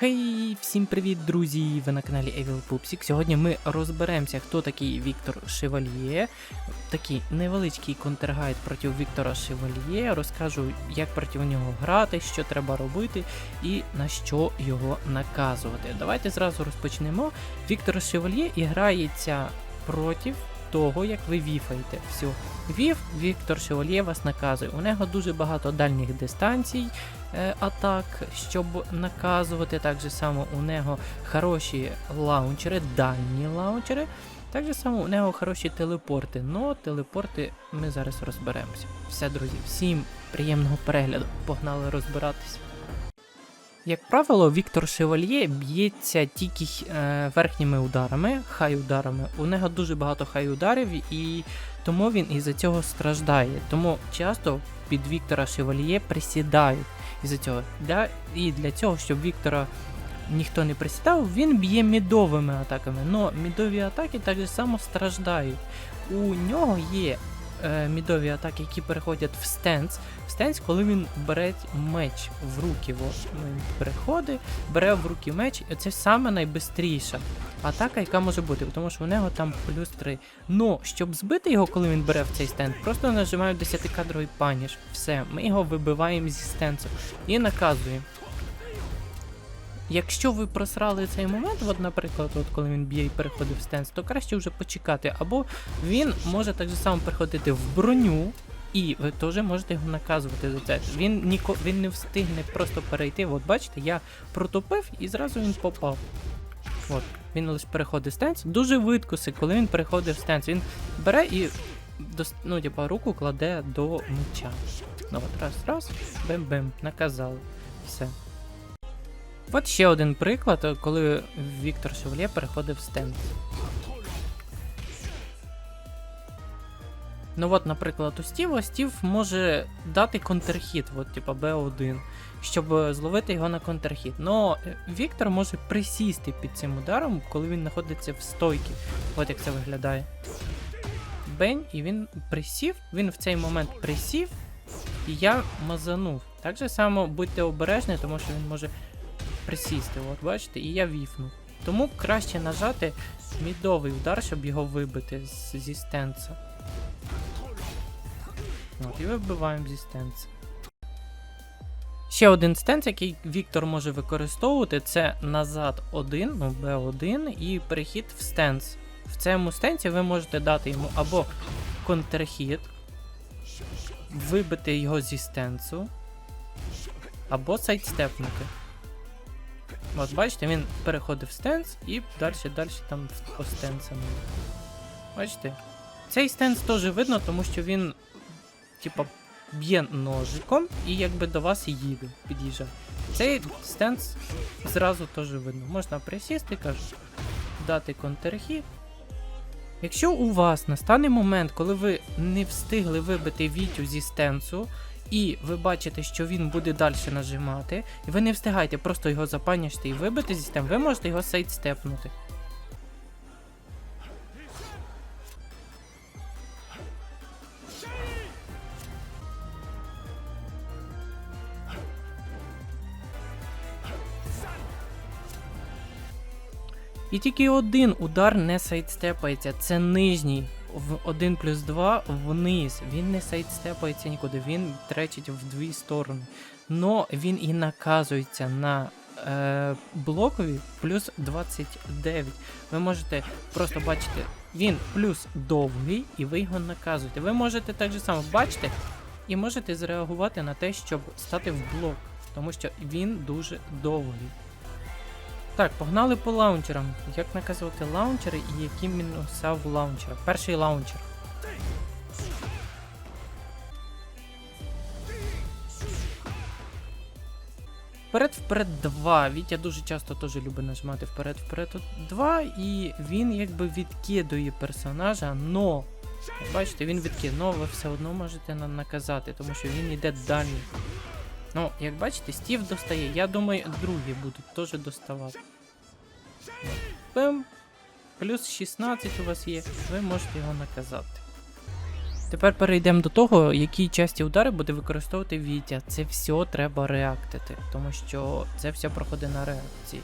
Хей, всім привіт, друзі! Ви на каналі Evil Pupsik. Сьогодні ми розберемося, хто такий Віктор Шевальє. Такий невеличкий контргайд проти Віктора Шевальє. Розкажу, як проти нього грати, що треба робити і на що його наказувати. Давайте зразу розпочнемо. Віктор Шевальє і грається проти того, як ви віфаєте. Все. Вів Віктор Шевальє вас наказує. У нього дуже багато дальніх дистанцій е, атак, щоб наказувати. Так же само у нього хороші лаунчери, дальні лаунчери. Так же само у нього хороші телепорти. Но телепорти ми зараз розберемося. Все, друзі, всім приємного перегляду. Погнали розбиратися. Як правило, Віктор Шевальє б'ється тільки е, верхніми ударами, хай-ударами. У нього дуже багато хай-ударів, і тому він із-за цього страждає. Тому часто під Віктора Шевальє присідають із-за цього. Для, і для цього, щоб Віктора ніхто не присідав, він б'є мідовими атаками. Но мідові атаки так само страждають. У нього є е, мідові атаки, які переходять в стенс. В стенс, коли він бере меч в руки. Він переходить, бере в руки меч, і це саме найбистріша атака, яка може бути, тому що у нього там плюс 3. Но щоб збити його, коли він бере в цей стенд, просто нажимаємо 10-кадровий паніш. Все, ми його вибиваємо зі стенсу і наказуємо. Якщо ви просрали цей момент, от, наприклад, от коли він б'є і переходить в стенс, то краще вже почекати. Або він може так же само переходити в броню, і ви теж можете його наказувати за це. Він ніко, він не встигне просто перейти. От бачите, я протопив і зразу він попав. От, він лише переходить в стенс. Дуже видкоси, коли він переходить в стенс. Він бере і ну, типа, руку кладе до меча. Ну от раз, раз, бем-бем, наказали. Все. От ще один приклад, коли Віктор Шевлє переходив стенд. Ну от, наприклад, у Стіва Стів може дати контрхіт, от, типа Б1, щоб зловити його на контрхіт. Но е, Віктор може присісти під цим ударом, коли він знаходиться в стойці. От як це виглядає. Бень, і він присів, він в цей момент присів, і я мазанув. Так же само будьте обережні, тому що він може присісти. От бачите, і я віфнув. Тому краще нажати мідовий удар, щоб його вибити зі стенса. От, і вибиваємо зі стенса. Ще один стенс, який Віктор може використовувати, це назад 1, ну B1 і перехід в стенс. В цьому стенсі ви можете дати йому або контрхід, вибити його зі стенсу, або сайдстепнути. От бачите, він переходив в стенс і далі далі там по стенсам. Бачите? Цей стенс теж видно, тому що він, типа, б'є ножиком і якби до вас їде, під'їжджає. Цей стенс зразу теж видно. Можна присісти, кажу, дати контрхід. Якщо у вас настане момент, коли ви не встигли вибити Вітю зі стенсу, і ви бачите, що він буде далі нажимати, і ви не встигаєте просто його запанішти і вибити зі стем, ви можете його сейдстепнути. І тільки один удар не сайдстепається, це нижній. В 1 плюс 2 вниз. Він не сайдстепається нікуди, він тречить в дві сторони. Но він і наказується на е, блокові плюс 29. Ви можете просто бачити, він плюс довгий, і ви його наказуєте. Ви можете так же само бачити і можете зреагувати на те, щоб стати в блок, тому що він дуже довгий. Так, погнали по лаунчерам. Як наказувати лаунчери і які мінуса в лаунчерах. Перший лаунчер. Вперед вперед 2. Вітя дуже часто теж любить нажимати вперед вперед 2, і він якби відкидує персонажа, но. Бачите, він відкидує, ви все одно можете наказати, тому що він йде далі. Ну, як бачите, Стів достає. Я думаю, другі будуть теж доставати. Пим. Плюс 16 у вас є, ви можете його наказати. Тепер перейдемо до того, які часті удари буде використовувати Вітя. Це все треба реактити, тому що це все проходить на реакції.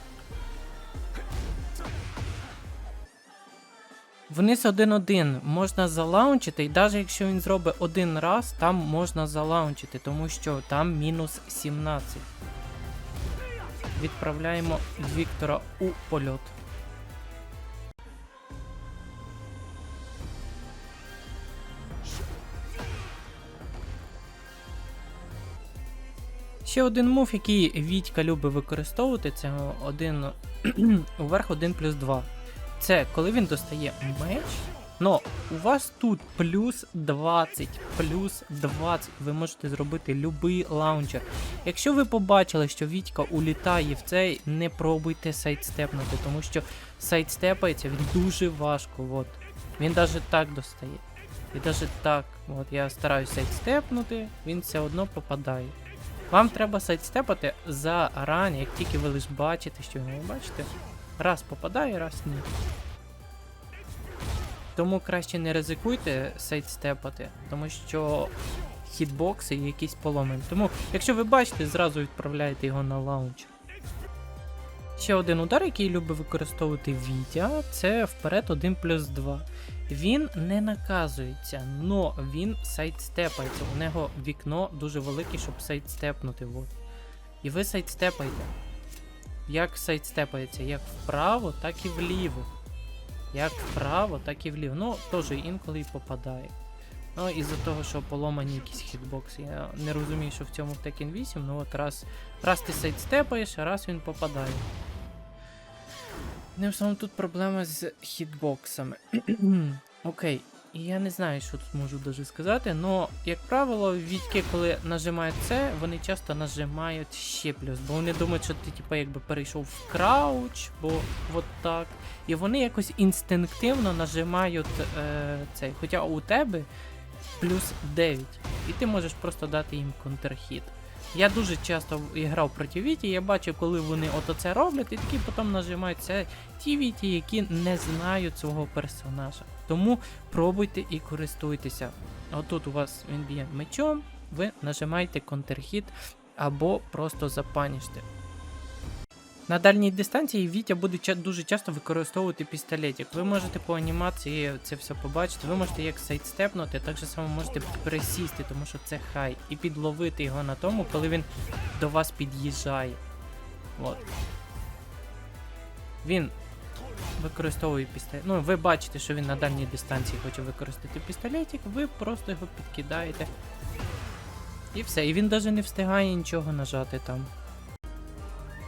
Вниз 1-1 можна залаунчити, і навіть якщо він зробить один раз, там можна залаунчити, тому що там мінус 17. Відправляємо Віктора у польот. Ще один мув, який Вітька любить використовувати, це один уверх 1 плюс 2. Це коли він достає меч. Но у вас тут плюс 20, плюс 20. Ви можете зробити любий лаунчер. Якщо ви побачили, що Вітька улітає в цей, не пробуйте сайдстепнути, тому що сайдстепається він дуже важко. От. Він навіть так достає. І навіть так, от я стараюся сайдстепнути, він все одно попадає. Вам треба сайдстепати зарані, як тільки ви лиш бачите, що ви не бачите. Раз попадає, раз ні. Тому краще не ризикуйте сайдстепати, тому що хітбокси є якісь поломані. Тому, якщо ви бачите, зразу відправляєте його на лаунч. Ще один удар, який любить використовувати Вітя, це вперед 1 плюс 2. Він не наказується, но він сайдстепається. У нього вікно дуже велике, щоб сайдстепнути. Вот. І ви сайдстепаєте. Як сайдстепається? Як вправо, так і вліво. Як вправо, так і вліво. Ну, теж інколи і попадає. Ну, із-за того, що поломані якісь хітбокси. Я не розумію, що в цьому в Tekken 8, ну от раз, раз ти сайдстепаєш, а раз він попадає. В самому тут проблема з хітбоксами. Окей. І я не знаю, що тут можу даже сказати, але, як правило, відьки, коли нажимають це, вони часто нажимають ще плюс, бо вони думають, що ти типу, якби перейшов в крауч, бо от так. І вони якось інстинктивно нажимають е, цей. Хоча у тебе плюс 9. І ти можеш просто дати їм контрхіт. Я дуже часто грав проти Віті, я бачив, коли вони ото це роблять, і такі потім нажимають це ті Віті, які не знають свого персонажа. Тому пробуйте і користуйтеся. Отут у вас він б'є мечом, ви нажимаєте контрхіт або просто запаніште. На дальній дистанції Вітя буде дуже часто використовувати пістолетик. Ви можете по анімації це все побачити. Ви можете як сайдстепнути, так же само можете присісти, тому що це хай, і підловити його на тому, коли він до вас під'їжджає. От. Він використовує пістолет. Ну, ви бачите, що він на дальній дистанції хоче використати пістолетик, ви просто його підкидаєте. І все. І він навіть не встигає нічого нажати там.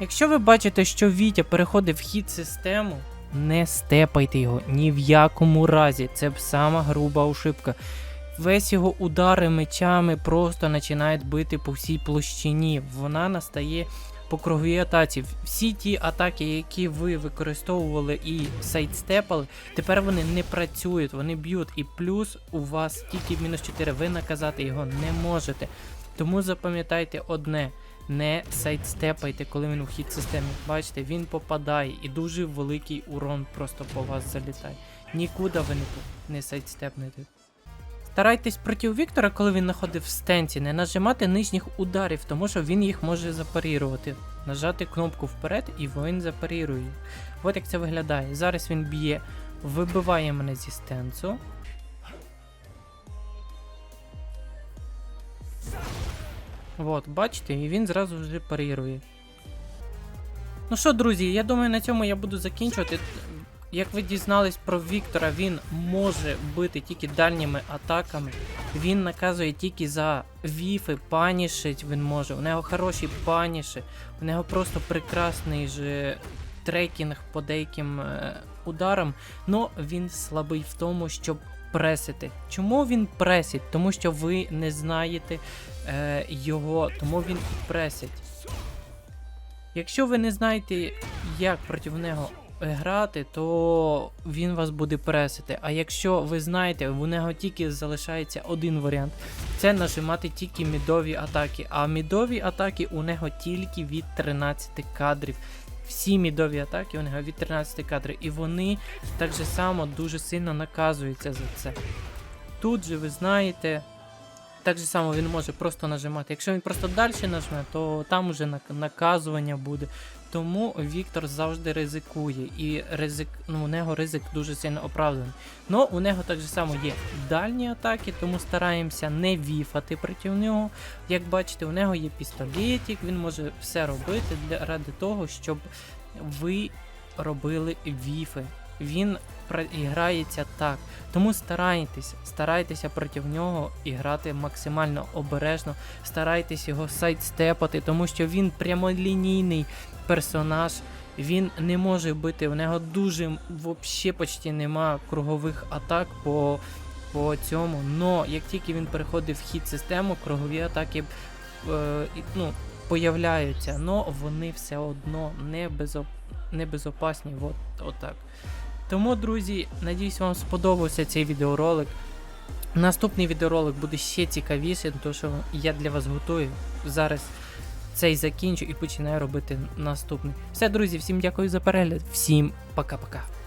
Якщо ви бачите, що Вітя переходить в хід систему, не степайте його ні в якому разі. Це б сама груба ошибка. Весь його удари мечами просто починають бити по всій площині. Вона настає по круговій атаці. Всі ті атаки, які ви використовували і сайдстепали, тепер вони не працюють, вони б'ють. І плюс у вас тільки мінус 4, ви наказати його не можете. Тому запам'ятайте одне. Не сайдстепайте, коли він у хід системи. Бачите, він попадає і дуже великий урон просто по вас залітає. Нікуди ви не, не сайдстепнете. Старайтесь проти Віктора, коли він знаходить в стенці, не нажимати нижніх ударів, тому що він їх може запарірувати. Нажати кнопку вперед і він запарірує. От як це виглядає. Зараз він б'є, вибиває мене зі стенцу. От, бачите, і він зразу вже парірує. Ну що, друзі, я думаю, на цьому я буду закінчувати. Як ви дізнались про Віктора, він може бити тільки дальніми атаками. Він наказує тільки за віфи, панішить він може. У нього хороші паніші, у нього просто прекрасний же трекінг по деяким е, ударам. Но він слабий в тому, щоб пресити. Чому він пресить? Тому що ви не знаєте е, його, тому він і пресить. Якщо ви не знаєте, як проти нього грати, то він вас буде пресити. А якщо ви знаєте, у нього тільки залишається один варіант це нажимати тільки мідові атаки. А мідові атаки у нього тільки від 13 кадрів. Всі мідові атаки у нього від 13 кадрів. І вони так же само дуже сильно наказуються за це. тут же ви знаєте. Так же само він може просто нажимати. Якщо він просто далі нажме, то там уже наказування буде. Тому Віктор завжди ризикує. І ризик, ну, у нього ризик дуже сильно оправданий. Ну, у нього так же само є дальні атаки, тому стараємося не віфати проти нього. Як бачите, у нього є пістолетик, він може все робити для, ради того, щоб ви робили віфи. Він грається так. Тому старайтеся, старайтеся проти нього і грати максимально обережно, старайтесь його сайдстепати, тому що він прямолінійний персонаж. Він не може бити, у нього дуже взагалі почти нема кругових атак по, по цьому. Но як тільки він переходить в хід систему, кругові атаки е, ну, появляються, но вони все одно не, безоп... не безопасні. От, отак. Тому, друзі, надіюсь, вам сподобався цей відеоролик. Наступний відеоролик буде ще цікавіший, тому що я для вас готую. Зараз цей закінчу і починаю робити наступний. Все, друзі, всім дякую за перегляд. Всім пока-пока.